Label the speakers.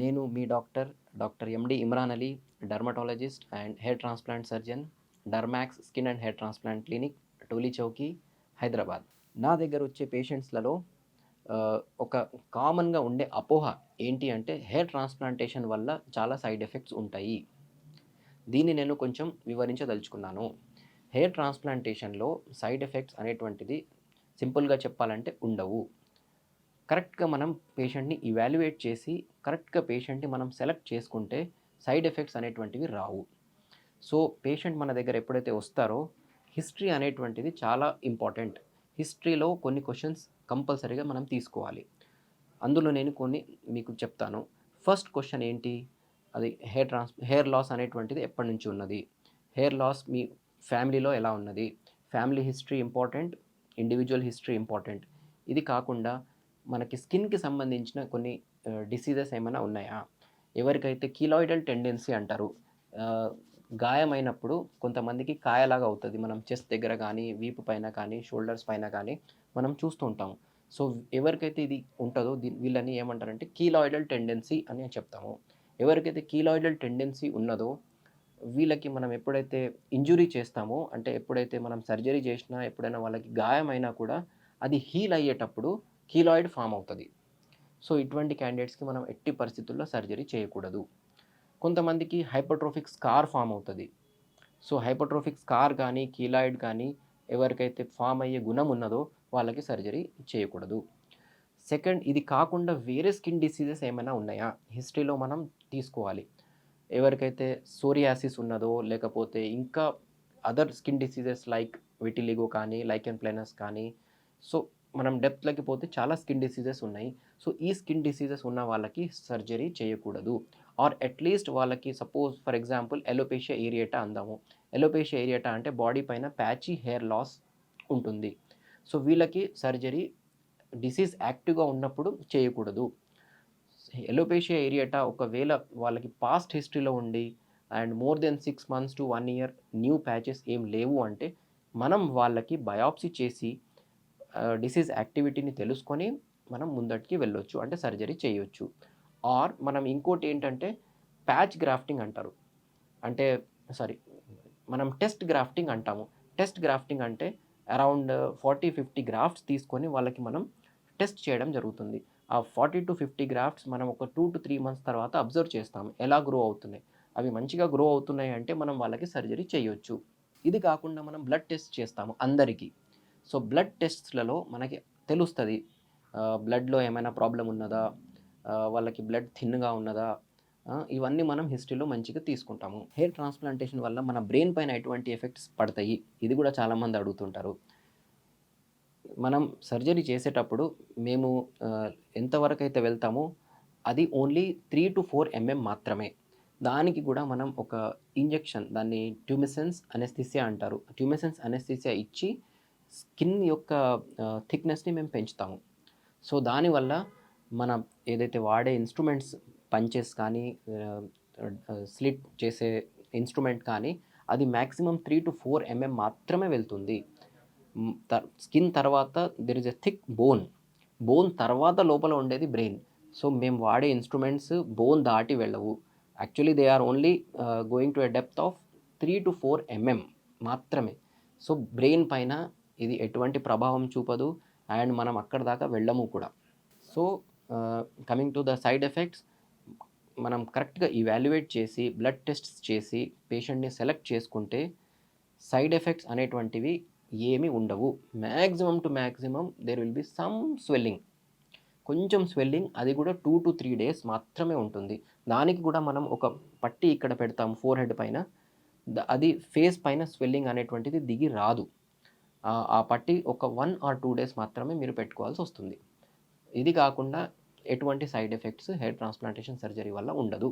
Speaker 1: నేను మీ doctor doctor MD Imran Ali dermatologist and hair transplant surgeon Dermax skin and hair transplant clinic Toli Chowki Hyderabad. నా దగ్గర వచ్చే పేషెంట్స్లలో ఒక కామన్గా ఉండే అపోహ ఏంటి అంటే హెయిర్ ట్రాన్స్ప్లాంటేషన్ వల్ల చాలా సైడ్ ఎఫెక్ట్స్ ఉంటాయి. దీన్ని నేను కొంచెం వివరించదలుచుకున్నాను. హెయిర్ ట్రాన్స్ప్లాంటేషన్లో సైడ్ ఎఫెక్ట్స్ అనేటువంటిది సింపుల్గా చెప్పాలంటే ఉండవు. కరెక్ట్గా మనం పేషెంట్ని ఇవాల్యుయేట్ చేసి కరెక్ట్గా పేషెంట్ని మనం సెలెక్ట్ చేసుకుంటే సైడ్ ఎఫెక్ట్స్ అనేటువంటివి రావు. సో పేషెంట్ మన దగ్గర ఎప్పుడైతే వస్తారో హిస్టరీ అనేటువంటిది చాలా ఇంపార్టెంట్. హిస్టరీలో కొన్ని క్వశ్చన్స్ కంపల్సరీగా మనం తీసుకోవాలి. అందులో నేను కొన్ని మీకు చెప్తాను. ఫస్ట్ క్వశ్చన్ ఏంటి? అది హెయిర్ ట్రాన్స్ హెయిర్ లాస్ అనేటువంటిది ఎప్పటి నుంచి ఉన్నది? హెయిర్ లాస్ మీ ఫ్యామిలీలో ఎలా ఉన్నది? Family history important? Individual history important? ఇది కాకుండా మనకి స్కిన్కి సంబంధించిన కొన్ని డిసీజెస్ ఏమైనా ఉన్నాయా? ఎవరికైతే కీలాయిడల్ టెండెన్సీ అంటారు గాయమైనప్పుడు కొంతమందికి కాయలాగా అవుతుంది. మనం చెస్ట్ దగ్గర కానీ వీపు పైన కానీ షోల్డర్స్ పైన కానీ మనం చూస్తూ ఉంటాము. సో ఎవరికైతే ఇది ఉంటుందో దీని వీళ్ళని ఏమంటారంటే కీలాయిడల్ టెండెన్సీ అని చెప్తాము. ఎవరికైతే కీలాయిడల్ టెండెన్సీ ఉన్నదో వీళ్ళకి మనం ఎప్పుడైతే ఇంజురీ చేస్తామో అంటే ఎప్పుడైతే మనం సర్జరీ చేసినా ఎప్పుడైనా వాళ్ళకి గాయమైనా కూడా అది హీల్ అయ్యేటప్పుడు కీలాయిడ్ ఫామ్ అవుతుంది. సో ఇటువంటి క్యాండిడేట్స్కి మనం ఎట్టి పరిస్థితుల్లో సర్జరీ చేయకూడదు. కొంతమందికి హైపర్ట్రోఫిక్ స్కార్ ఫామ్ అవుతుంది. సో హైపర్ట్రోఫిక్ స్కార్ కానీ కీలాయిడ్ కానీ ఎవరికైతే ఫామ్ అయ్యే గుణం ఉన్నదో వాళ్ళకి సర్జరీ చేయకూడదు. సెకండ్ ఇది కాకుండా వేరే స్కిన్ డిసీజెస్ ఏమైనా ఉన్నాయా? హిస్టరీలో మనం తీసుకోవాలి. ఎవరికైతే సోరియాసిస్ ఉన్నదో లేకపోతే ఇంకా other skin diseases like vitiligo కానీ లైకెన్ ప్లైనస్ కానీ సో మనం డెప్త్లోకి పోతే చాలా స్కిన్ డిసీజెస్ ఉన్నాయి. సో ఈ స్కిన్ డిసీజెస్ ఉన్న వాళ్ళకి సర్జరీ చేయకూడదు. ఆర్ అట్లీస్ట్ వాళ్ళకి suppose for example alopecia areata అందాము. ఎలోపేషియా ఏరియేటా అంటే బాడీ పైన ప్యాచీ హెయిర్ లాస్ ఉంటుంది. సో వీళ్ళకి సర్జరీ డిసీజ్ యాక్టివ్గా ఉన్నప్పుడు చేయకూడదు. ఎలోపేషియా ఏరియాటా ఒకవేళ వాళ్ళకి పాస్ట్ హిస్టరీలో ఉండి and more than six months to one year new patches ఏం లేవు అంటే మనం వాళ్ళకి బయాప్సీ చేసి డిసీజ్ యాక్టివిటీని తెలుసుకొని మనం ముందటికి వెళ్ళొచ్చు. అంటే సర్జరీ చేయొచ్చు. ఆర్ మనం ఇంకోటి ఏంటంటే ప్యాచ్ గ్రాఫ్టింగ్ అంటారు. అంటే సారీ మనం టెస్ట్ గ్రాఫ్టింగ్ అంటాము. టెస్ట్ గ్రాఫ్టింగ్ అంటే అరౌండ్ ఫార్టీ ఫిఫ్టీ గ్రాఫ్ట్స్ తీసుకొని వాళ్ళకి మనం టెస్ట్ చేయడం జరుగుతుంది. ఆ ఫార్టీ టు ఫిఫ్టీ గ్రాఫ్ట్స్ మనం ఒక టూ టు త్రీ మంత్స్ తర్వాత అబ్జర్వ్ చేస్తాము ఎలా గ్రో అవుతున్నాయి? అవి మంచిగా గ్రో అవుతున్నాయి అంటే మనం వాళ్ళకి సర్జరీ చేయొచ్చు. ఇది కాకుండా మనం బ్లడ్ టెస్ట్ చేస్తాము అందరికీ. సో బ్లడ్ టెస్ట్లలో మనకి తెలుస్తుంది. బ్లడ్లో ఏమైనా ప్రాబ్లం ఉన్నదా? వాళ్ళకి బ్లడ్ థిన్గా ఉన్నదా? ఇవన్నీ మనం హిస్టరీలో మంచిగా తీసుకుంటాము. హెయిర్ ట్రాన్స్ప్లాంటేషన్ వల్ల మన బ్రెయిన్ పైన ఎటువంటి ఎఫెక్ట్స్ పడతాయి? ఇది కూడా చాలామంది అడుగుతుంటారు. మనం సర్జరీ చేసేటప్పుడు మేము ఎంతవరకు అయితే వెళ్తామో అది only three to four mm మాత్రమే. దానికి కూడా మనం ఒక ఇంజెక్షన్ దాన్ని ట్యూమిసెన్స్ అనెస్థిసియా అంటారు. ట్యూమిసెన్స్ అనెస్థిసియా ఇచ్చి స్కిన్ యొక్క థిక్నెస్ని మేము పెంచుతాము. సో దానివల్ల మన ఏదైతే వాడే ఇన్స్ట్రుమెంట్స్ పంచెస్ కానీ స్లిట్ చేసే ఇన్స్ట్రుమెంట్ కానీ అది maximum three to four mm మాత్రమే వెళ్తుంది. స్కిన్ తర్వాత there is a thick bone bone తర్వాత లోపల ఉండేది బ్రెయిన్. సో మేము వాడే ఇన్స్ట్రుమెంట్స్ బోన్ దాటి వెళ్ళవు. Actually they are only going to a depth of three to four mm మాత్రమే. సో బ్రెయిన్ పైన ఇది ఎటువంటి ప్రభావం చూపదు అండ్ మనం అక్కడ దాకా వెళ్ళము కూడా. So coming to the side effects మనం కరెక్ట్గా ఇవాల్యుయేట్ చేసి బ్లడ్ టెస్ట్స్ చేసి పేషెంట్ని సెలెక్ట్ చేసుకుంటే సైడ్ ఎఫెక్ట్స్ అనేటువంటివి ఏమీ ఉండవు. Maximum to maximum there will be some swelling కొంచెం స్వెల్లింగ్ అది కూడా టూ టు త్రీ డేస్ మాత్రమే ఉంటుంది. దానికి కూడా మనం ఒక పట్టి ఇక్కడ పెడతాం ఫోర్ హెడ్ పైన అది ఫేస్ పైన స్వెల్లింగ్ అనేటువంటిది దిగి రాదు. ఆ పట్టి ఒక వన్ ఆర్ టూ డేస్ మాత్రమే మీరు పెట్టుకోవాల్సి వస్తుంది. ఇది కాకుండా ఎటువంటి side effects hair transplantation surgery వల్ల ఉండదు.